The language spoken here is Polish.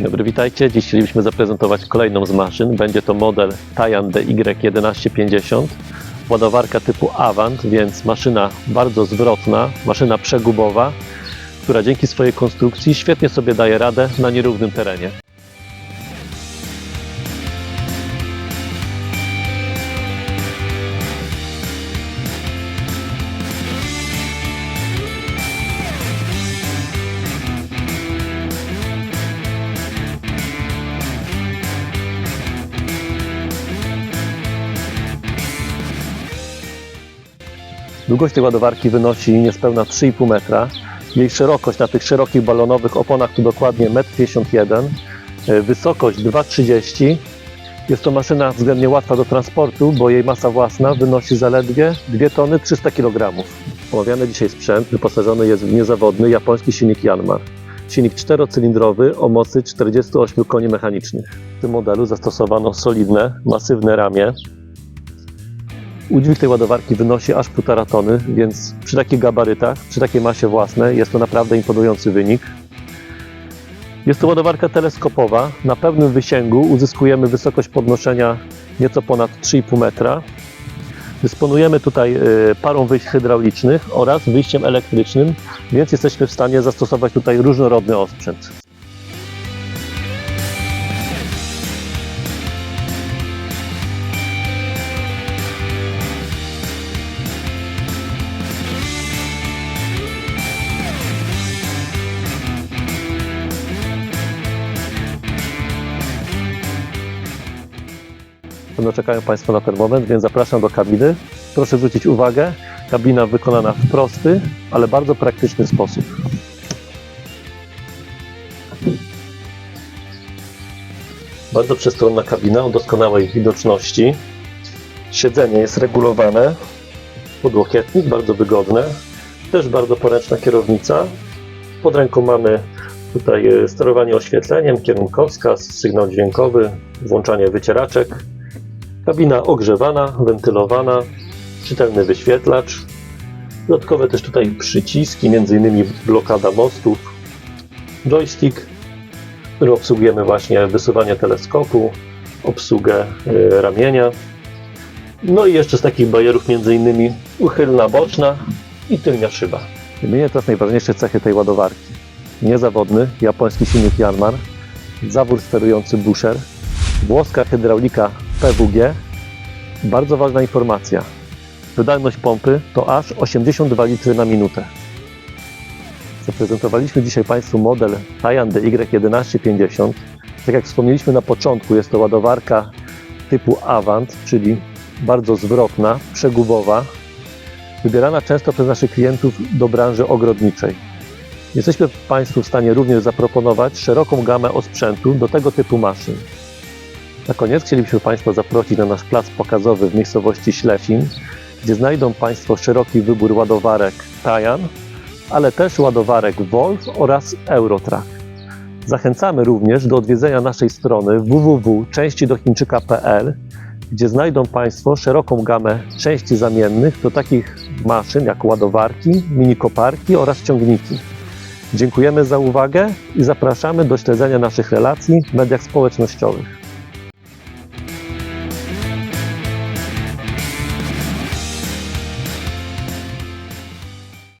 dobry, witajcie. Dziś chcielibyśmy zaprezentować kolejną z maszyn. Będzie to model Tajan DY1150. Ładowarka typu Avant, więc maszyna bardzo zwrotna, maszyna przegubowa, która dzięki swojej konstrukcji świetnie sobie daje radę na nierównym terenie. Długość tej ładowarki wynosi niespełna 3,5 metra. Jej szerokość na tych szerokich balonowych oponach to dokładnie 1,51 m. E, Wysokość 2,30 Jest to maszyna względnie łatwa do transportu, bo jej masa własna wynosi zaledwie 2 tony 300 kg. Omawiany dzisiaj sprzęt wyposażony jest w niezawodny japoński silnik Yanmar. Silnik czterocylindrowy o mocy 48 koni mechanicznych. W tym modelu zastosowano solidne, masywne ramię, Udźwig tej ładowarki wynosi aż 1,5 tony, więc przy takich gabarytach, przy takiej masie własnej jest to naprawdę imponujący wynik. Jest to ładowarka teleskopowa. Na pełnym wysięgu uzyskujemy wysokość podnoszenia nieco ponad 3,5 metra. Dysponujemy tutaj y, parą wyjść hydraulicznych oraz wyjściem elektrycznym, więc jesteśmy w stanie zastosować tutaj różnorodny osprzęt. Pewno czekają Państwo na ten moment, więc zapraszam do kabiny. Proszę zwrócić uwagę, kabina wykonana w prosty, ale bardzo praktyczny sposób. Bardzo przestronna kabina o doskonałej widoczności. Siedzenie jest regulowane. Podłokietnik bardzo wygodne. Też bardzo poręczna kierownica. Pod ręką mamy tutaj e, sterowanie oświetleniem, kierunkowskaz, sygnał dźwiękowy, włączanie wycieraczek, Kabina ogrzewana, wentylowana, czytelny wyświetlacz. Dodatkowe też tutaj przyciski, m.in. blokada mostów, joystick, którym obsługujemy właśnie wysuwanie teleskopu, obsługę e, ramienia. No i jeszcze z takich bajerów m.in. uchylna boczna i tylnia szyba. Wymienię teraz najważniejsze cechy tej ładowarki. Niezawodny japoński silnik Yanmar, zawór sterujący Busher, włoska hydraulika PWG. Bardzo ważna informacja. Wydajność pompy to aż 82 litry na minutę. Zaprezentowaliśmy dzisiaj Państwu model Tajan DY1150. Tak jak wspomnieliśmy na początku, jest to ładowarka typu Avant, czyli bardzo zwrotna, przegubowa, wybierana często przez naszych klientów do branży ogrodniczej. Jesteśmy Państwu w stanie również zaproponować szeroką gamę osprzętu do tego typu maszyn. Na koniec chcielibyśmy Państwa zaprosić na nasz plac pokazowy w miejscowości Ślesin, gdzie znajdą Państwo szeroki wybór ładowarek Tajan, ale też ładowarek Wolf oraz Eurotrack. Zachęcamy również do odwiedzenia naszej strony www.częścidochińczyka.pl, gdzie znajdą Państwo szeroką gamę części zamiennych do takich maszyn jak ładowarki, minikoparki oraz ciągniki. Dziękujemy za uwagę i zapraszamy do śledzenia naszych relacji w mediach społecznościowych.